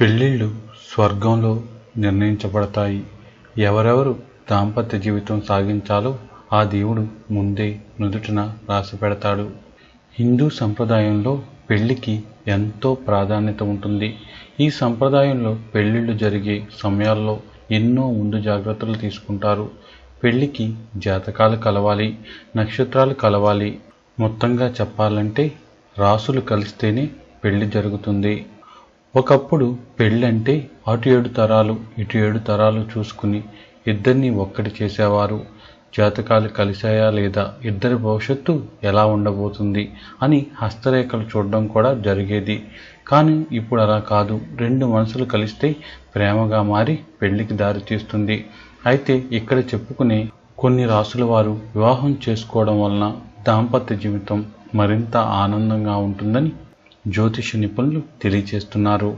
పెళ్ళిళ్ళు స్వర్గంలో నిర్ణయించబడతాయి. ఎవరెవరు దాంపత్య జీవితం సాగించాలో ఆ దేవుడు ముందే నుదుటిన రాసి పెడతాడు. హిందూ సంప్రదాయంలో పెళ్ళికి ఎంతో ప్రాధాన్యత ఉంటుంది. ఈ సంప్రదాయంలో పెళ్ళిళ్ళు జరిగే సమయాల్లో ఎన్నో ముందు జాగ్రత్తలు తీసుకుంటారు. పెళ్ళికి జాతకాలు కలవాలి నక్షత్రాలు కలవాలి. మొత్తంగా చెప్పాలంటే రాసులు కలిస్తేనే పెళ్ళి జరుగుతుంది. ఒకప్పుడు పెళ్ళంటే అటు ఏడు తరాలు ఇటు ఏడు తరాలు చూసుకుని ఇద్దరిని ఒక్కటి చేసేవారు. జాతకాలు కలిశాయా లేదా ఇద్దరి భవిష్యత్తు ఎలా ఉండబోతుంది అని హస్తరేఖలు చూడడం కూడా జరిగేది. కానీ ఇప్పుడు అలా కాదు. రెండు మనసులు కలిస్తే ప్రేమగా మారి పెళ్ళికి దారి తీస్తుంది. అయితే ఇక్కడ చెప్పుకునే కొన్ని రాసుల వారు వివాహం చేసుకోవడం వలన దాంపత్య జీవితం మరింత ఆనందంగా ఉంటుందని జ్యోతిష నిపుణులు తెలియచేస్తున్నారు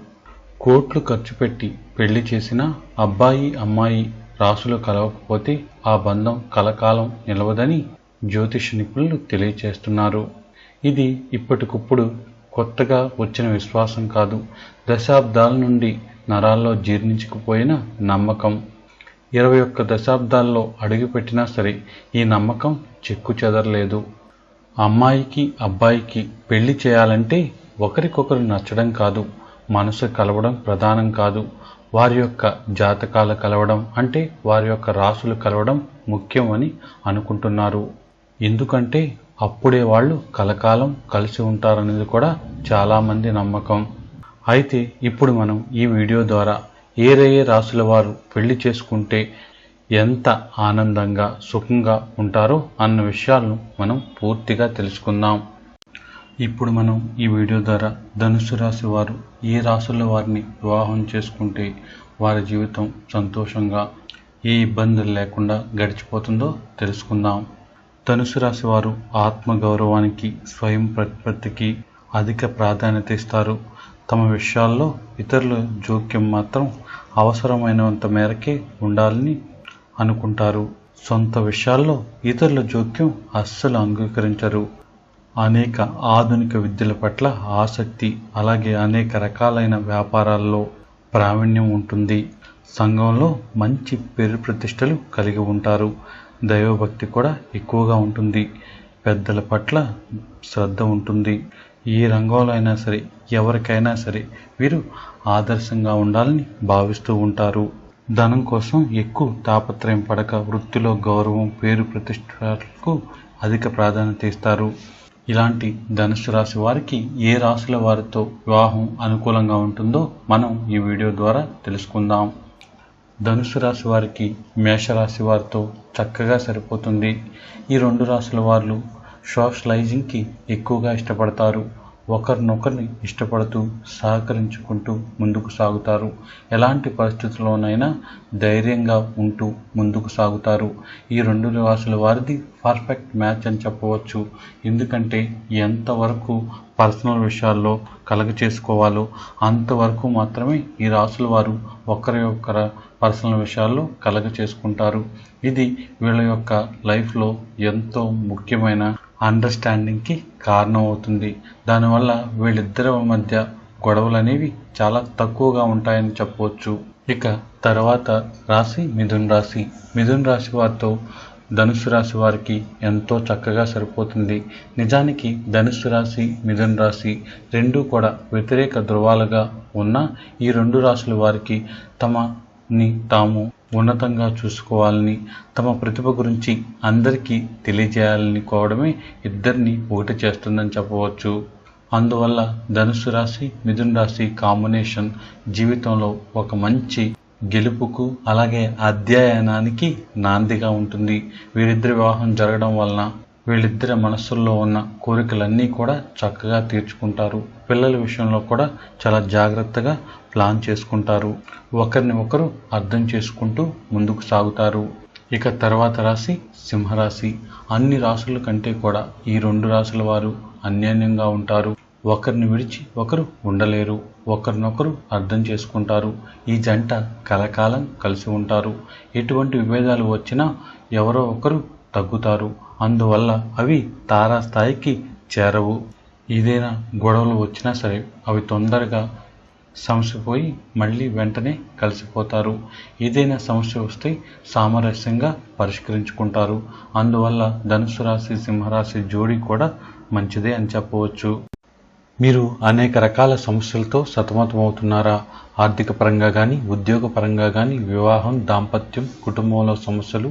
కోట్లు ఖర్చు పెట్టి పెళ్ళి చేసిన అబ్బాయి అమ్మాయి రాసులు కలవకపోతే ఆ బంధం కలకాలం నిలవదని జ్యోతిష నిపుణులు తెలియచేస్తున్నారు ఇది ఇప్పటికప్పుడు కొత్తగా వచ్చిన విశ్వాసం కాదు. దశాబ్దాల నుండి నరాల్లో జీర్ణించుకుపోయిన నమ్మకం. ఇరవై ఒక్క దశాబ్దాల్లో అడుగుపెట్టినా సరే ఈ నమ్మకం చెక్కు చెదరలేదు. అమ్మాయికి అబ్బాయికి పెళ్ళి చేయాలంటే ఒకరికొకరు నచ్చడం కాదు మనసు కలవడం ప్రధానం కాదు వారి యొక్క జాతకాలు కలవడం అంటే వారి యొక్క రాసులు కలవడం ముఖ్యం అని అనుకుంటున్నారు. ఎందుకంటే అప్పుడే వాళ్ళు కలకాలం కలిసి ఉంటారనేది కూడా చాలామంది నమ్మకం. అయితే ఇప్పుడు మనం ఈ వీడియో ద్వారా ఏ రే రాసుల వారు పెళ్ళి చేసుకుంటే ఎంత ఆనందంగా సుఖంగా ఉంటారో అన్న విషయాలను మనం పూర్తిగా తెలుసుకుందాం. ఇప్పుడు మనం ఈ వీడియో ద్వారా ధనుసు రాశి వారు ఏ రాశుల్లో వారిని వివాహం చేసుకుంటే వారి జీవితం సంతోషంగా ఏ ఇబ్బందులు లేకుండా గడిచిపోతుందో తెలుసుకుందాం. ధనుసు రాశి వారు ఆత్మగౌరవానికి స్వయం ప్రతిపత్తికి అధిక ప్రాధాన్యత ఇస్తారు. తమ విషయాల్లో ఇతరుల జోక్యం మాత్రం అవసరమైనంత మేరకే ఉండాలని అనుకుంటారు. సొంత విషయాల్లో ఇతరుల జోక్యం అస్సలు అంగీకరించరు. అనేక ఆధునిక విద్యల పట్ల ఆసక్తి అలాగే అనేక రకాలైన వ్యాపారాల్లో ప్రావీణ్యం ఉంటుంది. సంఘంలో మంచి పేరు ప్రతిష్టలు కలిగి ఉంటారు. దైవభక్తి కూడా ఎక్కువగా ఉంటుంది. పెద్దల పట్ల శ్రద్ధ ఉంటుంది. ఏ రంగంలో అయినా సరే ఎవరికైనా సరే వీరు ఆదర్శంగా ఉండాలని భావిస్తూ ఉంటారు. ధనం కోసం ఎక్కువ తాపత్రయం పడక వృత్తిలో గౌరవం పేరు ప్రతిష్టలకు అధిక ప్రాధాన్యత ఇస్తారు. ఇలాంటి ధనుసు రాశి వారికి ఏ రాశుల వారితో వివాహం అనుకూలంగా ఉంటుందో మనం ఈ వీడియో ద్వారా తెలుసుకుందాం. ధనుసు రాశి వారికి మేషరాశి వారితో చక్కగా సరిపోతుంది. ఈ రెండు రాశుల వారు సోషలైజింగ్కి ఎక్కువగా ఇష్టపడతారు. ఒకరినొకరిని ఇష్టపడుతూ సహకరించుకుంటూ ముందుకు సాగుతారు. ఎలాంటి పరిస్థితుల్లోనైనా ధైర్యంగా ఉంటూ ముందుకు సాగుతారు. ఈ రెండు రాశుల వారిది పర్ఫెక్ట్ మ్యాచ్ అని చెప్పవచ్చు. ఎందుకంటే ఎంతవరకు పర్సనల్ విషయాల్లో కలగ చేసుకోవాలో అంతవరకు మాత్రమే ఈ రాసుల వారు ఒకరి ఒక్కర పర్సనల్ విషయాల్లో కలగ చేసుకుంటారు. ఇది వీళ్ళ యొక్క లైఫ్లో ఎంతో ముఖ్యమైన అండర్స్టాండింగ్కి కారణం అవుతుంది దానివల్ల వీళ్ళిద్దరి మధ్య గొడవలు అనేవి చాలా తక్కువగా ఉంటాయని చెప్పవచ్చు. ఇక తర్వాత రాశి మిథున్ రాశి. మిథున్ రాశి వారితో ధనుసు రాశి వారికి ఎంతో చక్కగా సరిపోతుంది. నిజానికి ధనుసు రాశి మిథున్ రాశి రెండూ కూడా వ్యతిరేక ధృవాలుగా ఉన్న ఈ రెండు రాశుల వారికి తమ ని తాము ఉన్నతంగా చూసుకోవాలని తమ ప్రతిభ గురించి అందరికీ తెలియజేయాలని కోవడమే ఇద్దరిని ఒకటి చేస్తుందని చెప్పవచ్చు. అందువల్ల ధనుసు రాశి మిథున్ రాశి కాంబినేషన్ జీవితంలో ఒక మంచి గెలుపుకు అలాగే అధ్యయనానికి నాందిగా ఉంటుంది. వీరిద్దరి వివాహం జరగడం వలన వీళ్ళిద్దరి మనస్సుల్లో ఉన్న కోరికలన్నీ కూడా చక్కగా తీర్చుకుంటారు. పిల్లల విషయంలో కూడా చాలా జాగ్రత్తగా ప్లాన్ చేసుకుంటారు. ఒకరిని ఒకరు అర్థం చేసుకుంటూ ముందుకు సాగుతారు. ఇక తర్వాత రాశి సింహరాశి. అన్ని రాశుల కంటే కూడా ఈ రెండు రాశుల వారు అన్యోన్యంగా ఉంటారు. ఒకరిని విడిచి ఒకరు ఉండలేరు. ఒకరినొకరు అర్థం చేసుకుంటారు. ఈ జంట కలకాలం కలిసి ఉంటారు. ఎటువంటి విభేదాలు వచ్చినా ఎవరో ఒకరు తగ్గుతారు. అందువల్ల అవి తారాస్థాయికి చేరవు. ఏదైనా గొడవలు వచ్చినా సరే అవి తొందరగా సమస్య పోయి మళ్ళీ వెంటనే కలిసిపోతారు. ఏదైనా సమస్య వస్తే సామరస్యంగా పరిష్కరించుకుంటారు. అందువల్ల ధనుసు రాశి సింహరాశి జోడి కూడా మంచిదే అని చెప్పవచ్చు. మీరు అనేక రకాల సమస్యలతో సతమతమవుతున్నారా? ఆర్థిక పరంగా కానీ ఉద్యోగ పరంగా కానీ వివాహం దాంపత్యం కుటుంబంలో సమస్యలు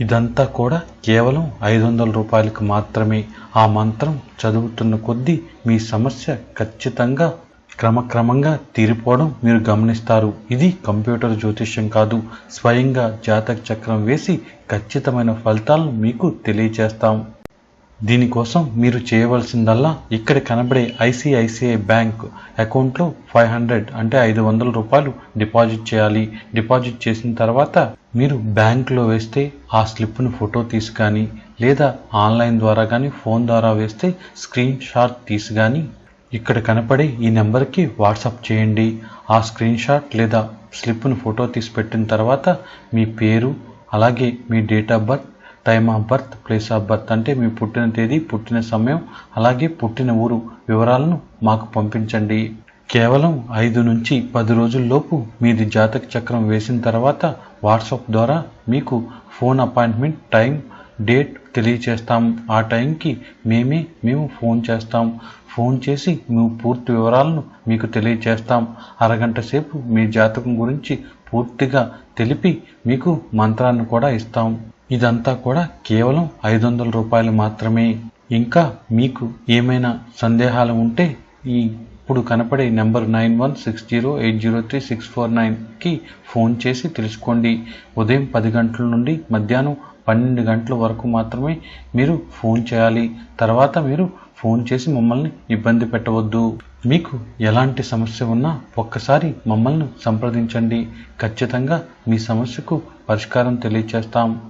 ఇదంతా కూడా కేవలం ఐదు వందల రూపాయలకు మాత్రమే. ఆ మంత్రం చదువుతున్న కొద్దీ మీ సమస్య ఖచ్చితంగా క్రమక్రమంగా తీరిపోవడం మీరు గమనిస్తారు. ఇది కంప్యూటర్ జ్యోతిష్యం కాదు. స్వయంగా జాతక చక్రం వేసి ఖచ్చితమైన ఫలితాలను మీకు తెలియజేస్తాం. దీనికోసం మీరు చేయవలసిందల్లా ఇక్కడ కనబడే ఐసిఐసిఐ బ్యాంక్ అకౌంట్లో ఫైవ్ హండ్రెడ్ అంటే ఐదు వందల రూపాయలు డిపాజిట్ చేయాలి. డిపాజిట్ చేసిన తర్వాత మీరు బ్యాంకులో వేస్తే ఆ స్లిప్ను ఫోటో తీసి కానీ లేదా ఆన్లైన్ ద్వారా కానీ ఫోన్ ద్వారా వేస్తే స్క్రీన్ షాట్ తీసి కానీ ఇక్కడ కనపడే ఈ నెంబర్కి వాట్సాప్ చేయండి. ఆ స్క్రీన్ షాట్ లేదా స్లిప్ను ఫోటో తీసి పెట్టిన తర్వాత మీ పేరు అలాగే మీ date of birth time of birth place of birth అంటే మీ పుట్టిన తేదీ పుట్టిన సమయం అలాగే పుట్టిన ఊరు వివరాలను మాకు పంపించండి. కేవలం ఐదు నుంచి పది రోజుల్లోపు మీది జాతక చక్రం వేసిన తర్వాత వాట్సాప్ ద్వారా మీకు ఫోన్ అపాయింట్మెంట్ టైం డేట్ తెలియచేస్తాం. ఆ టైంకి మేమే మేము ఫోన్ చేస్తాం. ఫోన్ చేసి మేము పూర్తి వివరాలను మీకు తెలియచేస్తాం. అరగంట సేపు మీ జాతకం గురించి పూర్తిగా తెలిపి మీకు మంత్రాన్ని కూడా ఇస్తాం. ఇదంతా కూడా కేవలం ఐదు వందల రూపాయలు మాత్రమే. ఇంకా మీకు ఏమైనా సందేహాలు ఉంటే ఈ ఇప్పుడు కనపడే number nine one six zero eight zero three six four నైన్కి ఫోన్ చేసి తెలుసుకోండి. ఉదయం పది గంటల నుండి మధ్యాహ్నం పన్నెండు గంటల వరకు మాత్రమే మీరు ఫోన్ చేయాలి. తర్వాత మీరు ఫోన్ చేసి మమ్మల్ని ఇబ్బంది పెట్టవద్దు. మీకు ఎలాంటి సమస్య ఉన్నా ఒక్కసారి మమ్మల్ని సంప్రదించండి. ఖచ్చితంగా మీ సమస్యకు పరిష్కారం తెలియచేస్తాం.